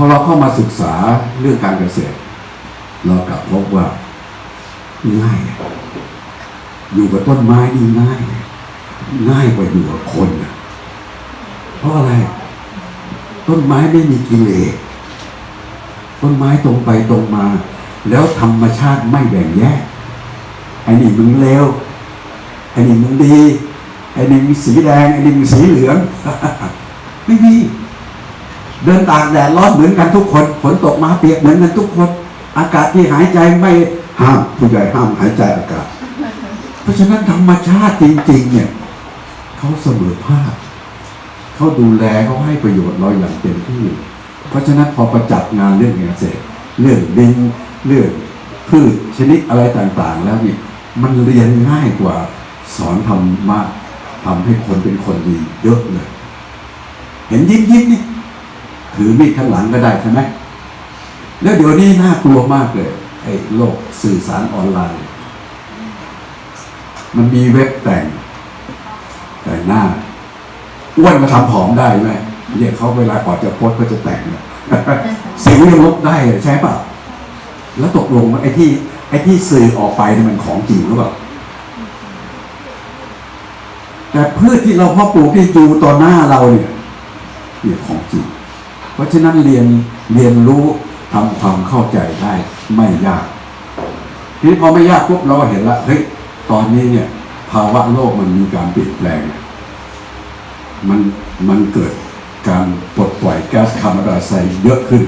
พอเราเข้ามาศึกษาเรื่องการเกษตร เรากลับพบว่าง่าย อยู่กับต้นไม้นี่ง่าย ง่ายกว่าอยู่กับคนนะเพราะอะไร ต้นไม้ไม่มีกิเลสต้นไม้ตรงไปตรงมา แล้วธรรมชาติไม่แบ่งแยกไอ้นี่มึงเลวไอ้นี่มึงดีไอ้นี่มีสีแดงไอ้นี่มีสีเหลืองไม่มี เดินตากแดดร้อนเหมือนกันทุกคนฝนตกมาเปียกเหมือนกันทุกคน อากาศที่หายใจไม่ห้ามผู้ใหญ่ห้ามหายใจอากาศ เพราะฉะนั้นธรรมชาติจริง ๆ เนี่ยเขาเสมอภาคเขาดูแลเขาให้ประโยชน์เราอย่างเต็มที่ เพราะฉะนั้นพอประจับงานเรื่องเกษตรเรื่องดินเรื่องพืชชนิดอะไรต่างๆ แล้วเนี่ยมันเรียนง่ายกว่าสอนธรรมะทำให้คนเป็นคนดีเยอะเลย เห็นยิ้มยิ้มๆ นี่ถือมีดข้างหลังก็ได้ใช่ไหมแล้วเดี๋ยวนี้น่ากลัวมากเลยไอ้โลกสื่อสารออนไลน์ มันมีเว็บแต่ง แต่งหน้าอ้วนมาทำผอมได้ไหมเรียเขาเวลาก่อนจะโพสก็จะแต่งสิวยังลบได้ใช่ป่ะแล้วตกลงไอ้ที่ไอ้ที่สื่อออกไปนี่มันของจริงหรือเปล่าแต่พืชที่เราพาะปลูกที่อยู่ต่อหน้าเราเนี่ยเนี่ยของจริง เพราะฉะนั้นเรียนเรียนรู้ทำความเข้าใจได้ไม่ยาก ทีนี้พอไม่ยากปุ๊บเราก็เห็นละเฮ้ยตอนนี้เนี่ย ภาวะโลกมันมีการเปลี่ยนแปลง มันมันเกิดการปลดปล่อยแก๊สคาร์บอนไดออกไซด์เยอะขึ้น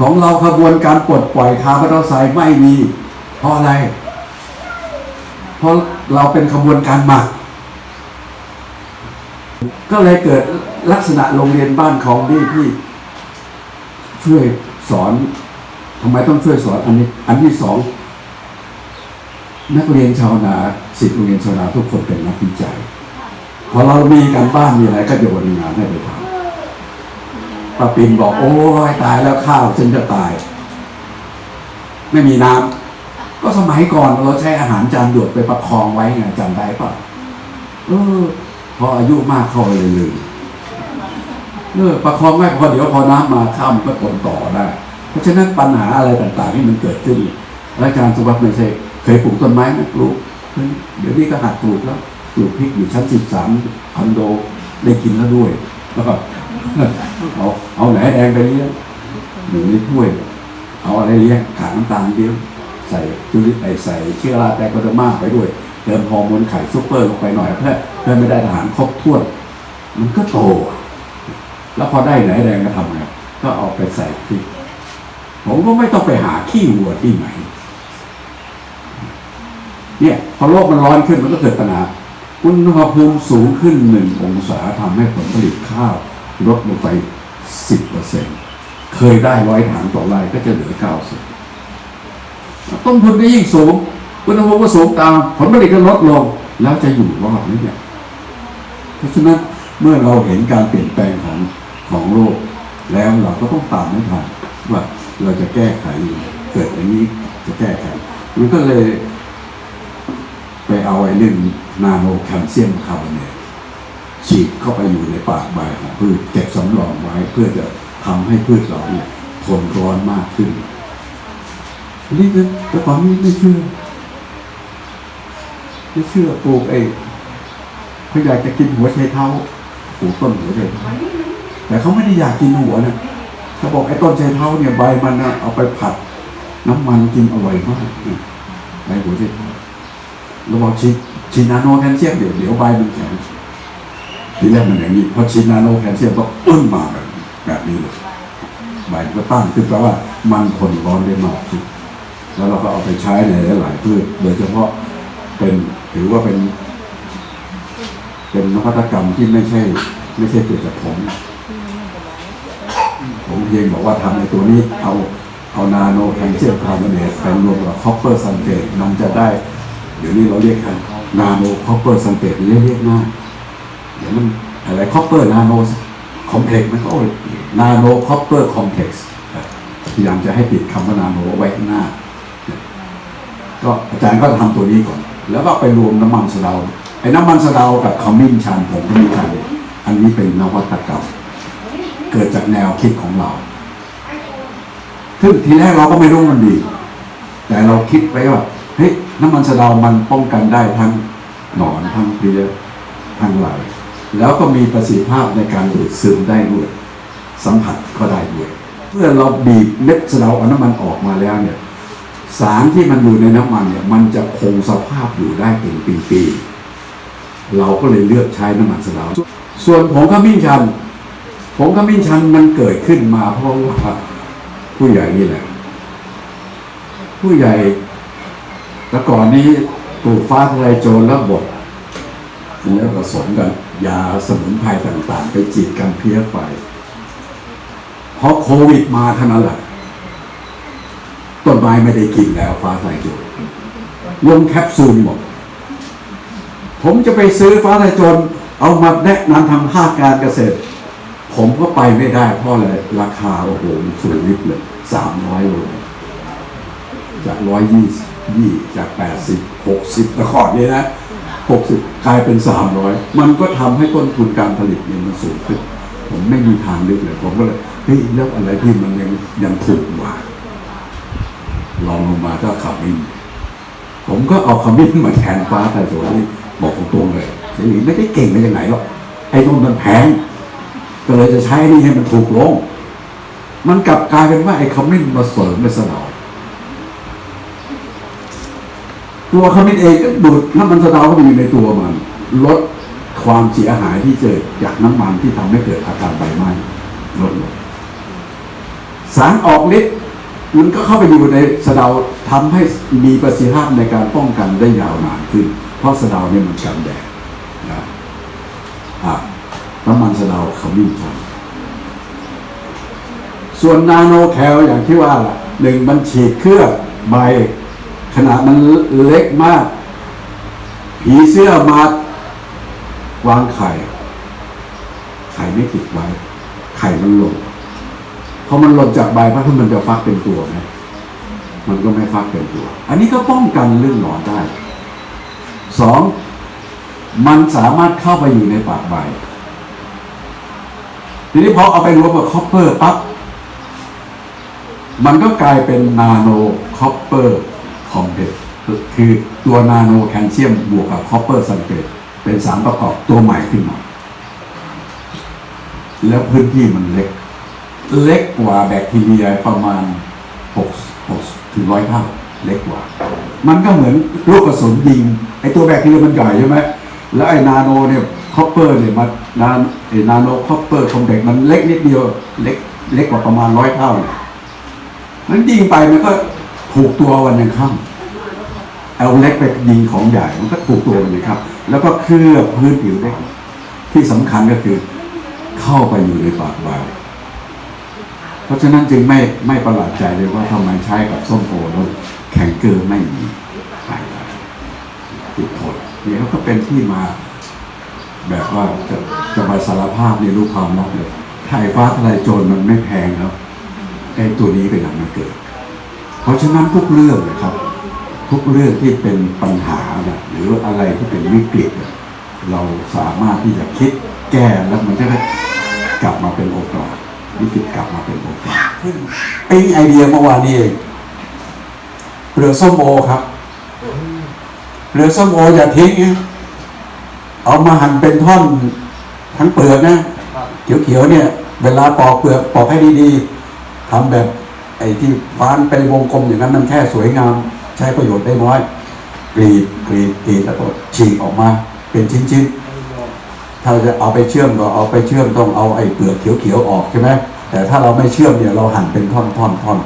ของเราขบวนการปลดปล่อยคาร์บอนไดออกไซด์ไม่มี เพราะอะไร เพราะเราเป็นขบวนการหมัก ก็เลยเกิดลักษณะโรงเรียนบ้านของที่ที่ ช่วยสอนทำไมต้องช่วยสอนอันนี้ อันที่สองนักเรียนชาวนาสิทธิโรงเรียนชาวนาทุกคนเป็นนักวิจัยพอเรามีการบ้านมีอะไรก็โยนงานให้ไปทำป้าปินบอกโอ้ยตายแล้วข้าวฉันจะตาย ไม่มีน้ำก็สมัยก่อนเราใช้อาหารจานหยดไปประคองไว้ไงจำได้ปะเออพออายุมากเข้าเลยลืม เออประคองไม่พอเดี๋ยวพอน้ำมาข้ามก็ทนต่อได้ เพราะฉะนั้นปัญหาอะไรต่างๆที่มันเกิดขึ้นอาจารย์สุวัสดิ์ไม่ใช่เคยปลูกต้นไม้ไหมปลูกเดี๋ยวนี้ก็หัดปลูกแล้วปลูกพริกอยู่ชั้นสิบสามคอนโดได้กินแล้วด้วยเอาเอาไหนแดงไปเลี้ยงอยู่ในถ้วย เอาอะไรเลี้ยงขาน้ำตาลเดียวใส่จุลิไอใส่เชื้อราแตโคโดมาไปด้วยเติมฮอร์โมนไข่ซุปเปอร์ลงไปหน่อยเพื่อเพื่อไม่ได้อาหารครบถ้วน มันก็โตอะ แล้วพอได้ไหนแดงก็ทำไงก็เอาไปใส่พริกผมก็ไม่ต้องไปหาขี้วัวที่ไหน เนี่ยพอโลกมันร้อนขึ้นมันก็เกิดปัญหาอุณหภูมิสูงขึ้นหนึ่งองศาทำให้ผลผลิตข้าวลดลงไปสิบเปอร์เซ็นเคยได้ร้อยถังต่อไร่ก็จะเหลือเก้าสิบต้นทุนก็ยิ่งสูงอุณหภูมิก็สูงตามผลผลิตก็ลดลง แล้วจะอยู่รอดไหมเนี่ย เพราะฉะนั้นเมื่อเราเห็นการเปลี่ยนแปลงของ ของโลก แล้วเราก็ต้องตามไม่ทันว่าเราจะแก้ไขเกิดอย่างนี้จะแก้ไข มันก็เลย ไปเอาไอ้เรื่องนาโนแคลเซียมคาร์บอเนตฉีดเข้าไปอยู่ในปากใบของพืชเก็บสำรองไว้เพื่อจะทำให้พืชเราเนี่ยทนร้อนมากขึ้นนนี่คือแต่ก่อนนี้ไม่เชื่อไม่เชื่อปลูกไอ้เขาอยากจะกินหัวไชเท้าปลูกต้นหัวไชเท้า แต่เขาไม่ได้อยากกินหัวนะเขาบอกไอ้ต้นไชเท้าเนี่ยใบมันนะเอาไปผัด น้ำมันกินอร่อยมากใบหัวไชเท้าเราบอกฉีดฉีดนาโนแคลเซียมเดี๋ยวเดี๋ยวใบมันแข็งทีแรกมันอย่างนี้พอฉีดนาโนแคลเซียมก็ปึ้งมาแบบแบบนี้เลยใบก็ตั้งขึ้นแปลว่ามันทนร้อนได้มากขึ้นแล้วเราก็เอาไปใช้ในหลายๆพืชโดยเฉพาะเป็นถือว่าเป็น เป็นนวัตกรรมที่ไม่ใช่ ไม่ใช่เกิดจากผม ผมเพียงบอกว่าทำในตัวนี้เอาเอานาโนแคลเซียมคาร์บอเนตไปรวมกับคอปเปอร์ซัลเฟตมันจะได้เดี๋ยวนี้เราเรียกกันนาโนคอปเปอร์ซัลเฟตเรียกเรียกง่ายเดี๋ยวมันอะไรคอปเปอร์นาโนคอมเพล็กซ์มันก็นาโนคอปเปอร์คอมเพล็กซ์พยายามจะให้ติดคำว่านาโนไว้ข้างหน้า ก็อาจารย์ก็ทำตัวนี้ก่อน แล้วก็ไปรวมน้ำมันสะเดาไอ้น้ำมันสะเดากับขมิ้นชันผมก็มีชันอันนี้เป็นนวัตกรรม กิดจากแนวคิดของเราซึ่งทีแรกเราก็ไม่รู้มันดี แต่เราคิดไว้ว่าเฮ้ยน้ำมันสะเดามันป้องกันได้ทั้งหนอนทั้งเพลี้ยทั้งไหลแล้วก็มีประสิทธิภาพในการดูดซึมได้ด้วย สัมผัสก็ได้ด้วยเพื่อเราบีบเม็ดสะเดาเอาน้ำมันออกมาแล้วเนี่ย สารที่มันอยู่ในน้ำมันเนี่ย มันจะคงสภาพอยู่ได้เป็นปีๆเราก็เลยเลือกใช้น้ำมันสะเดาส่วนผงขมิ้นชัน ผงขมิ้นชันมันเกิดขึ้นมาเพราะว่าผู้ใหญ่นี่แหละ ผู้ใหญ่แต่ก่อนนี้ปลูกฟ้าทลายโจรแล้วบดแล้วผสมกับยาสมุนไพรต่าง ๆ ไปจีดกันเพี้ยไฟพอโควิดมาเท่านั้นแหละต้นไม้ไม่ได้กินแล้วฟ้าทลายโจรลงแคปซูลหมดผมจะไปซื้อฟ้าทลายโจรเอามาแนะนำทำภาคการเกษตร ผมก็ไปไม่ได้เพราะอะไรราคาโอ้โหสูงนิดเลยสามร้อยโลจากร้อยยี่ยี่จากแปดสิบหกสิบต่ก่อนนี้นะหกสิบกลายเป็นสามร้อยมันก็ทำให้ต้นทุนการผลิตเนี่ยมันสูงขึ้น ผมไม่มีทางเลือกเลย ผมก็เลยเฮ้ยแล้วอะไรที่มันยังยังถูกกว่าลองลงมาก็ขับมินผมก็เอาขมิ้นมาแทนฟ้าแต่โจนี่บอกตรงๆเลยเสรีไม่ได้เก่งมาจากไหนหรอกไอ้ต้นมันแพง ก็เลยจะใช้นี่ให้มันถูกลง มันกลับกลายเป็นว่าไอ้ขมิ้นมาเสริมในสนองตัวขมิ้นเองก็ดูดน้ำมันสะเดาเข้าไปอยู่ในตัวมัน ลดความเสียหายที่เกิดจากน้ำมันที่ทำให้เกิดอาการใบไหม้ลดลงสารออกฤทธิ์มันก็เข้าไปอยู่ในสะเดาทำให้มีประสิทธิภาพในการป้องกันได้ยาวนานขึ้น เพราะสะเดาเนี่ยมันกันแดดนะอะ น้ำมันสะเดาขมิ้นชันส่วนนาโนแคลอย่างที่ว่าล่ะหนึ่งมันฉีดเคลือบใบขนาดมันเล็กมาก ผีเสื้อมาวางไข่ ไข่ไม่ติดไว้ ไข่มันหล่นพอมันหล่นจากใบพระถ้ามันจะฟักเป็นตัวไหมมันก็ไม่ฟักเป็นตัว อันนี้ก็ป้องกันเรื่องหนอนได้สองมันสามารถเข้าไปอยู่ในปากใบ ทีนี้พอเอาไปรวมกับคอปเปอร์ปั๊บมันก็กลายเป็นนาโนคอปเปอร์คอมเพล็กคือตัวนาโนแคลเซียมบวกกับคอปเปอร์ซัลเฟตเป็นสารประกอบตัวใหม่ขึ้นมา แล้วพื้นที่มันเล็ก เล็กกว่าแบคทีเรียประมาณ6 6ถึงร้อยเท่าเล็กกว่า มันก็เหมือนลูกกระสุนยิงไอตัวแบคทีเรียมันใหญ่ใช่ไหมแล้วไอนาโนเนี่ย คอปเปอร์เนี่ยมันนาไอ้นาโนคอปเปอร์คอมเพล็กมันเล็กนิดเดียว เล็กเล็กกว่าประมาณร้อยเท่าเนี่ยมันยิงไปมันก็ถูกตัววันยังค่ำเอาเล็กไปยิงของใหญ่มันก็ถูกตัววันยังค่ำแล้วก็เคลือบพื้นผิวได้ ที่สำคัญก็คือเข้าไปอยู่ในปากใบเพราะฉะนั้นจึงไม่ไม่ประหลาดใจเลยว่าทำไมใช้กับส้มโอแล้วแข็งเกินไม่มีไปติดทนนี่เขาก็เป็นที่มา แบบว่าจะจะไปสารภาพในรู้ความลับเลยไข่ฟ้าทลายโจรมันไม่แพงแล้วไอ้ตัวนี้ก็ยังไม่เกิด เพราะฉะนั้นทุกเรื่องนะครับ ทุกเรื่องที่เป็นปัญหานะหรืออะไรที่เป็นวิกฤตเราสามารถที่จะคิดแก้แล้วมันจะได้กลับมาเป็นโอกาสวิกฤตกลับมาเป็นโอกาสไอ้ไอเดียเมื่อวานนี้เองเปลือส้มโอครับเปลือส้มโออย่าทิ้งนะ เอามาหั่นเป็นท่อนทั้งเปลือกนะเขียวๆเนี่ย เวลาปอกเปลือกปอกให้ดีๆทำแบบไอ้ที่ฟ้านไปวงกลมอย่างนั้นมันแค่สวยงาม ใช้ประโยชน์ได้น้อยกรีดกรีดกรีดแล้วก็ฉีกออกมา เป็นชิ้นๆถ้าจะเอาไปเชื่อมก็เอาไปเชื่อมต้องเอาไอ้เปลือกเขียวๆออกใช่ไหมแต่ถ้าเราไม่เชื่อมเนี่ยเราหั่นเป็นท่อนๆท่อน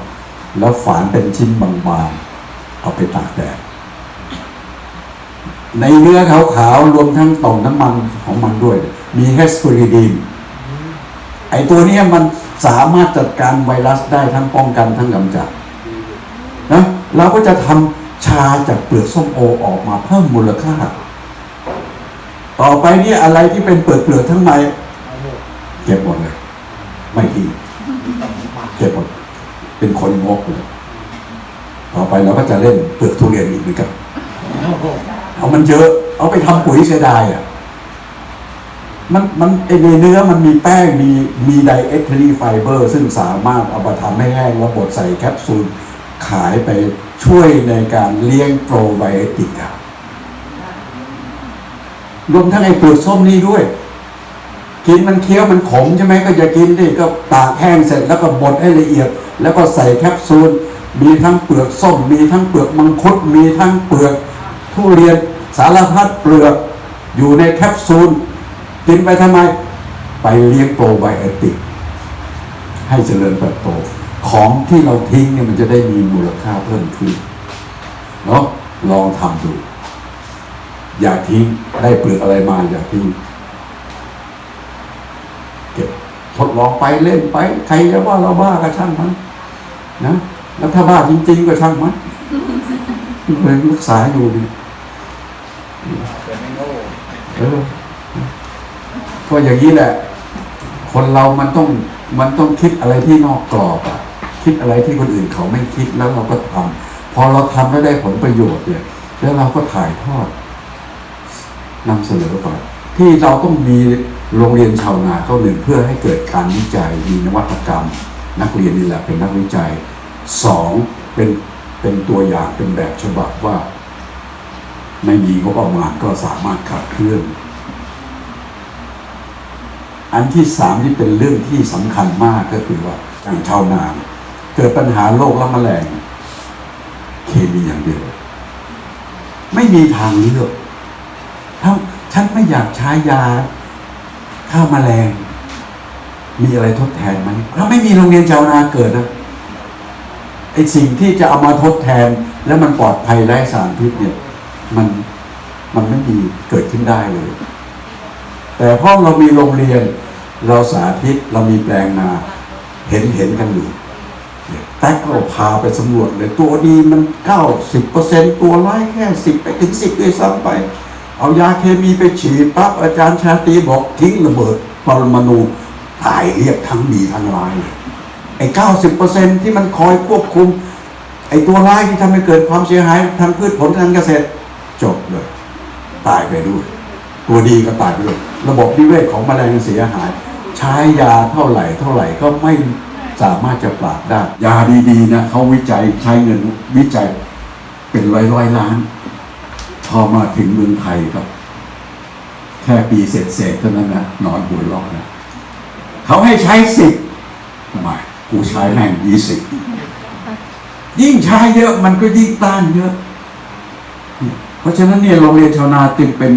แล้วฝานเป็นชิ้นบางๆเอาไปตากแดด ในเนื้อขาวๆรวมทั้งต่อมน้ำมันของมันด้วย มีเฮสเปริดีนไอตัวนี้มันสามารถจัดการไวรัสได้ทั้งป้องกันทั้งกำจัดนะเราก็จะทำชาจากเปลือกส้มโอออกมาเพิ่มมูลค่า ต่อไปนี่อะไรที่เป็นเปลือกเปลือกทั้งในเก็บหมดเลย ไม่ทิ้งเก็บหมด เป็นคนงกเลย ต่อไปเราก็จะเล่นเปลือกทุเรียนอีกเหมือนกัน เอามันเยอะ เอาไปทำปุ๋ยเสียดายอะมันมันไอในเนื้อมันมีแป้งมีมีไดเอทรีไฟเบอร์ ซึ่งสามารถเอามาทำให้แห้งแล้วบดใส่แคปซูลขายไปช่วยในการเลี้ยงโปรไบโอติกอะรวมทั้งไอ้เปลือกส้มนี่ด้วย กินมันเคี้ยวมันขมใช่ไหมก็จะกินดิก็ตากแห้งเสร็จแล้วก็บดให้ละเอียด แล้วก็ใส่แคปซูล มีทั้งเปลือกส้ม มีทั้งเปลือกมังคุดมีทั้งเปลือก ทุเรียนสารพัดเปลือกอยู่ในแคปซูลกินไปทำไม ไปเลี้ยงโปรไบโอติก ให้เจริญเติบโต ของที่เราทิ้งเนี่ยมันจะได้มีมูลค่าเพิ่มขึ้นเนาะลองทำดู อย่าทิ้งได้เปลือกอะไรมา อย่าทิ้งเก็บทดลองไปเล่นไป ใครจะว่าเราบ้าก็ช่างมันนะ แล้วถ้าบ้าจริง ๆ ก็ช่างมันเลยรักษาอยู่นี่เกิดไม่โง่เออก็อย่างนี้แหละ คนเรามันต้องมันต้องคิดอะไรที่นอกกรอบอะคิดอะไรที่คนอื่นเขาไม่คิดแล้วเราก็ทำพอเราทำแล้วได้ผลประโยชน์เนี่ย แล้วเราก็ถ่ายทอดนำเสนอไปที่เราต้องมีโรงเรียนชาวนาก็หนึ่งเพื่อให้เกิดการวิจัยมีนวัตกรรม นักเรียนนี่แหละเป็นนักวิจัยสองเป็นเป็นตัวอย่างเป็นแบบฉบับว่า ไม่มีงบประมาณก็สามารถขับเคลื่อน อันที่สามที่เป็นเรื่องที่สำคัญมากก็คือว่าอย่างชาวนาเกิดปัญหาโรคและแมลง เคมีอย่างเดียว ไม่มีทางเลือกถ้าฉันไม่อยากใช้ยาฆ่าแมลง มีอะไรทดแทนไหมเราไม่มีโรงเรียนชาวนาเกิดนะไอสิ่งที่จะเอามาทดแทน แล้วมันปลอดภัยไร้สารพิษเนี่ย มันมันไม่มีเกิดขึ้นได้เลย แต่พราะเรามีโรงเรียน เราสาธิตเรามีแปลงนา เห็นเห็นกันอยู่เนี่ยแท็กก็พาไปสำรวจเลย ตัวดีมันเก้าสิบเปอร์เซ็นตัวร้ายแค่สิบไปถึงสิบด้วยซ้ำไป เอายาเคมีไปฉีดปั๊บอาจารย์ชาตรีบอกทิ้งระเบิดปรมาณูตายเรียบทั้งดีทั้งร้ายเลยไอ้เก้าสิบเปอร์เซ็นที่มันคอยควบคุม ไอ้ตัวร้ายที่ทำให้เกิดความเสียหายทางพืชผลทางเกษตร จบเลย ตายไปด้วย ตัวดีก็ตายไปด้วยระบบนิเวศของแมลงเสียหาย ใช้ยาเท่าไหร่เท่าไหร่ก็ไม่สามารถจะปราบได้ ยาดีๆนะเขาวิจัยใช้เงินวิจัยเป็นร้อยร้อยล้าน พอมาถึงเมืองไทยครับ แค่ปีเศษๆเท่านั้นนะนอนหัวเรอกนะเขาให้ใช้สิบทำไมกูใช้แม่งยี่สิบยิ่งใช้เยอะมันก็ยิ่งต้านเยอะ เพราะฉะนั้นเนี่ยโรงเรียนชาวนาจึงเป็น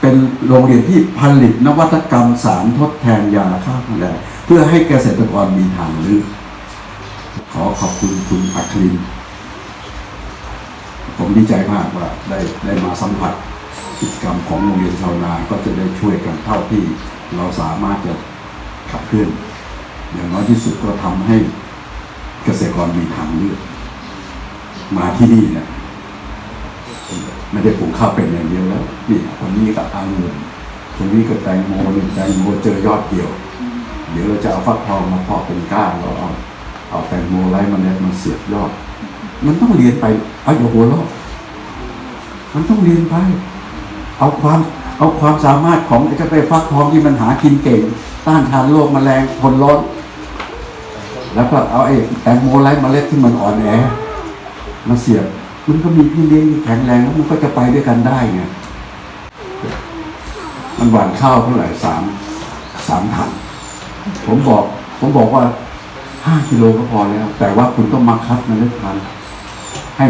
เป็นโรงเรียนที่ผลิตนวัตกรรมสารทดแทนยาฆ่าแมลงเพื่อให้เกษตรกรมีทางเลือกขอขอบคุณคุณอัครินผมดีใจมากว่าได้ได้มาสัมผัสกิจกรรมของโรงเรียนชาวนาก็จะได้ช่วยกันเท่าที่เราสามารถจะขับเคลื่อนอย่างน้อยที่สุดก็ทำให้เกษตรกรมีทางเลือก มาที่นี่เนี่ย ไม่ได้ปลูกข้าวเป็นอย่างเดียวแล้วนี่คนนี้กับอังุ่นคนนี้ก็แตงโมนี่แตงโมเจอยอดเดียว เดี๋ยวเราจะเอาฟักทองมาเพาะเป็นก้านเราเอาเอาแตงโมไร้เมล็ดมาเสียบยอด มันต้องเรียนไปเอาอย่าหัวเราะมันต้องเรียนไป เอาความเอาความสามารถของไอ้เจ้าไปฟักทองที่มันหากินเก่ง ต้านทานโรคแมลงทนร้อนแล้วก็เอาไอ้แตงโมไร้เมล็ดที่มันอ่อนแอมาเสียบ มันก็มีพี่เลี้ยงที่แข็งแรงแล้วมันก็จะไปด้วยกันได้ไงมันหวานข้าวเท่าไหร่สามสามถังผมบอก ผมบอกว่าห้ากิโลก็พอแล้ว แต่ว่าคุณต้องมาคัดเมล็ดพันธุ์ให้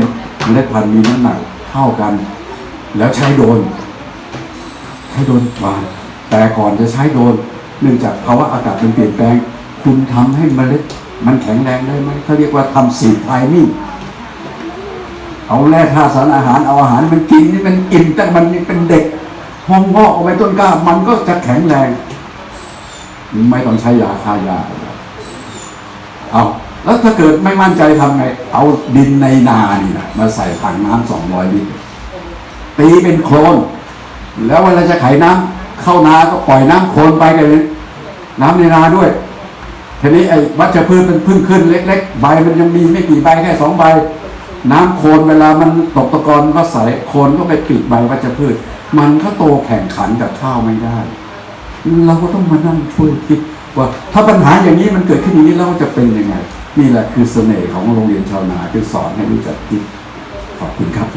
เมล็ดพันธุ์มีน้ำหนักเท่ากัน แล้วใช้โดน ใช้โดนหวานแต่ก่อนจะใช้โดน เนื่องจากภาวะอากาศมันเปลี่ยนแปลง คุณทำให้เมล็ด มันแข็งแรงได้ไหมเขาเรียกว่าทำสีไทมิ่ง เอาแร่ธาตุสารอาหารเอาอาหารมันกินนี่มันอิ่มแต่มันเป็นเด็กพองงอกเอาไว้ต้นกล้า มันก็จะแข็งแรง ไม่ต้องใช้ยาฆ่ายาเอาแล้วถ้าเกิดไม่มั่นใจทำไง เอาดินในนานี่นะมาใส่ถังน้ำสองร้อยลิตรตีเป็นโคลนแล้วเวลาจะไขน้ำเข้านาก็ปล่อยน้ำโคลนไปกันน้ำในนาด้วยทีนี้ไอ้วัชพืชมันพึ่งขึ้นเล็ก ๆ ใบมันยังมีไม่กี่ใบแค่สองใบ น้ำโคลนเวลามันตกตะกอนก็ใส่โคลนก็ไปปิดใบวัชพืช มันก็โตแข่งขันกับข้าวไม่ได้ เราก็ต้องมานั่งช่วยคิดว่าถ้าปัญหาอย่างนี้มันเกิดขึ้นอย่างนี้แล้วจะเป็นยังไง นี่แหละคือเสน่ห์ของโรงเรียนชาวนาคือสอนให้รู้จักคิดขอบคุณครับ